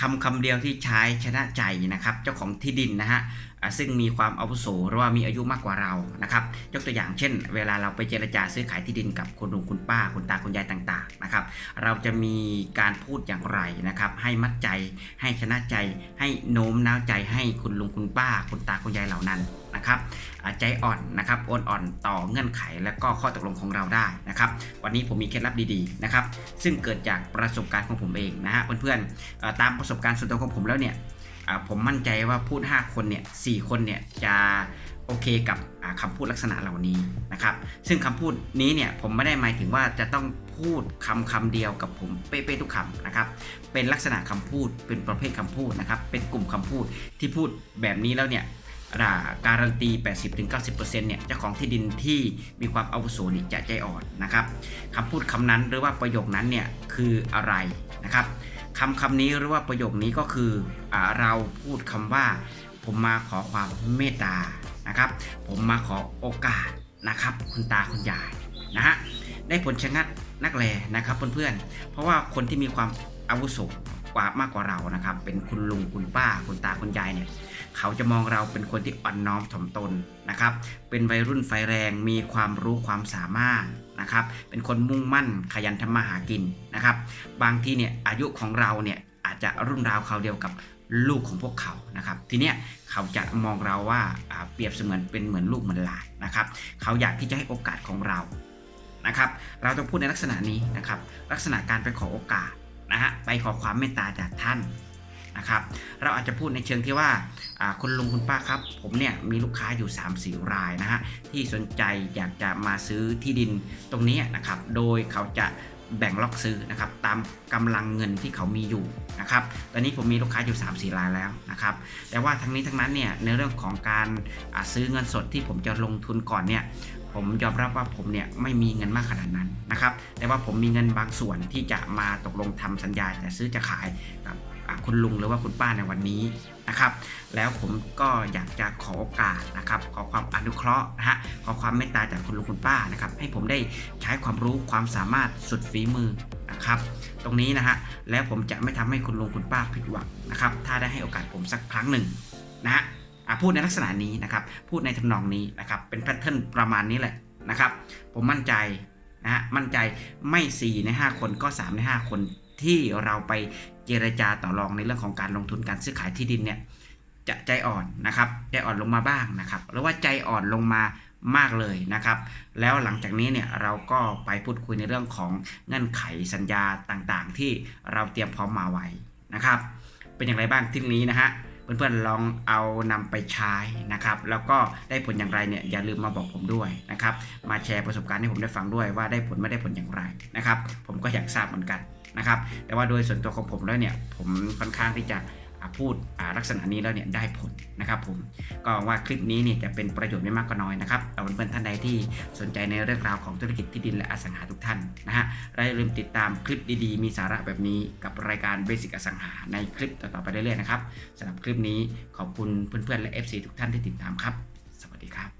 คำคำเดียวที่ใช้ชนะใจนะครับ เจ้าของที่ดินนะฮะซึ่งมีความอาวุโสหรือว่ามีอายุมากกว่าเรานะครับ ยกตัวอย่างเช่น เวลาเราไปเจรจาซื้อขายที่ดินกับคุณลุงคุณป้าคุณตาคุณยายต่างๆนะครับ เราจะมีการพูดอย่างไรนะครับ ให้มัดใจ ให้ชนะใจ ให้โน้มน้าวใจให้คุณลุงคุณป้า คุณตาคุณยายเหล่านั้น นะครับใจอ่อนนะครับโอนอ่อนต่อเงื่อนไขและก็ข้อตกลงของเราได้นะครับวันนี้ผมมีเคล็ดลับดีๆนะครับซึ่งเกิดจากประสบการณ์ของผมเองนะฮะเพื่อนๆตามประสบการณ์ส่วนตัวของผมแล้วเนี่ยผมมั่นใจว่าพูด 5 คนเนี่ยสคนเนี่ยจะโอเคกับอ่าคำพูดลักษณะเหล่านี้นะครับ ซึ่งคำพูดนี้เนี่ยผมไม่ได้หมายถึงว่าจะต้องพูดคำคำเดียวกับผมเป๊ะๆทุกคำนะครับ เป็นลักษณะคำพูดเป็นประเภทคำพูดนะครับ เป็นกลุ่มคำพูดที่พูดแบบนี้แล้วเนี่ย การันตี 80-90%เนี่ยเจ้าของที่ดินที่มีความอาวุโสนี่จะใจอ่อนนะครับคำพูดคำนั้นหรือว่าประโยคนั้นเนี่ยคืออะไรนะครับคำคำนี้หรือว่าประโยคนี้ก็คืออเราพูดคำว่า ผมมาขอความเมตตานะครับ ผมมาขอโอกาสนะครับ คุณตาคุณยายนะฮะได้ผลชะงัดนักแลนะครับเพื่อนๆเพราะว่าคนที่มีความอาวุโส กว่ามากกว่าเรานะครับ เป็นคุณลุงคุณป้าคุณตาคุณยายเนี่ยเขาจะมองเราเป็นคนที่อ่อนน้อมถ่อมตนนะครับ เป็นวัยรุ่นไฟแรงมีความรู้ความสามารถนะครับ เป็นคนมุ่งมั่นขยันทำมาหากินนะครับ บางทีเนี่ยอายุของเราเนี่ยอาจจะรุ่นราวคราเดียวกับลูกของพวกเขานะครับ ทีเนี้ยเขาจะมองเราว่าอ่าเปรียบเสมือนเป็นเหมือนลูกเหมือนหลานนะครับ เขาอยากที่จะให้โอกาสของเรานะครับ เราต้องพูดในลักษณะนี้นะครับ ลักษณะการไปขอโอกาส นะฮะไปขอความเมตตาจากท่านนะครับ เราอาจจะพูดในเชิงที่ว่าคุณลุงคุณป้าครับ ผมเนี่ยมีลูกค้าอยู่ 3 4 รายนะฮะที่สนใจอยากจะมาซื้อที่ดินตรงนี้นะครับ โดยเขาจะแบ่งล็อกซื้อนะครับตามกำลังเงินที่เขามีอยู่นะครับ ตอนนี้ผมมีลูกค้าอยู่ 3 4รายแล้วนะครับ แต่ว่าทั้งนี้ทั้งนั้นเนี่ยในเรื่องของการซื้อเงินสดที่ผมจะลงทุนก่อนเนี่ย ผมยอมรับว่าผมเนี่ยไม่มีเงินมากขนาดนั้นนะครับ แต่ว่าผมมีเงินบางส่วนที่จะมาตกลงทำสัญญาจะซื้อจะขายกับคุณลุงหรือว่าคุณป้าในวันนี้นะครับ แล้วผมก็อยากจะขอโอกาสนะครับ ขอความอนุเคราะห์นะฮะ ขอความเมตตาจากคุณลุงคุณป้านะครับ ให้ผมได้ใช้ความรู้ความสามารถสุดฝีมือนะครับ ตรงนี้นะฮะ แล้วผมจะไม่ทำให้คุณลุงคุณป้าผิดหวังนะครับ ถ้าได้ให้โอกาสผมสักครั้งหนึ่งนะฮะ พูดในลักษณะนี้นะครับ พูดในทำนองนี้นะครับ เป็นแพทเทิร์นประมาณนี้แหละนะครับ ผมมั่นใจนะฮะ มั่นใจไม่ 4 ใน 5 คนก็ 3 ใน 5 คนที่เราไปเจรจาต่อรองในเรื่องของการลงทุนการซื้อขายที่ดินเนี่ยจะใจอ่อนนะครับใจอ่อนลงมาบ้างนะครับ หรือว่าใจอ่อนลงมามากเลยนะครับ แล้วหลังจากนี้เนี่ยเราก็ไปพูดคุยในเรื่องของเงื่อนไขสัญญาต่างๆ ที่เราเตรียมพร้อมมาไว้นะครับ เป็นอย่างไรบ้างทริปนี้นะฮะ เพื่อนๆลองเอานำไปใช้นะครับ แล้วก็ได้ผลอย่างไรเนี่ยอย่าลืมมาบอกผมด้วยนะครับ มาแชร์ประสบการณ์ให้ผมได้ฟังด้วยว่าได้ผลไม่ได้ผลอย่างไรนะครับ ผมก็อยากทราบเหมือนกันนะครับ แต่ว่าโดยส่วนตัวของผมแล้วเนี่ยผมค่อนข้างที่จะ พูดลักษณะนี้แล้วเนี่ยได้ผลนะครับผมก็หวังว่าคลิปนี้เนี่ยจะเป็นประโยชน์ไม่มากก็น้อยนะครับเอาเพื่อนท่านใดที่สนใจในเรื่องราวของธุรกิจที่ดินและอสังหาทุกท่านนะฮะและอย่าลืมติดตามคลิปดีๆ มีสาระแบบนี้กับรายการเบสิกอสังหาในคลิปต่อๆไปเรื่อยๆนะครับสำหรับคลิปนี้ขอบคุณเพื่อนๆและ FC ทุกท่านที่ติดตามครับ สวัสดีครับ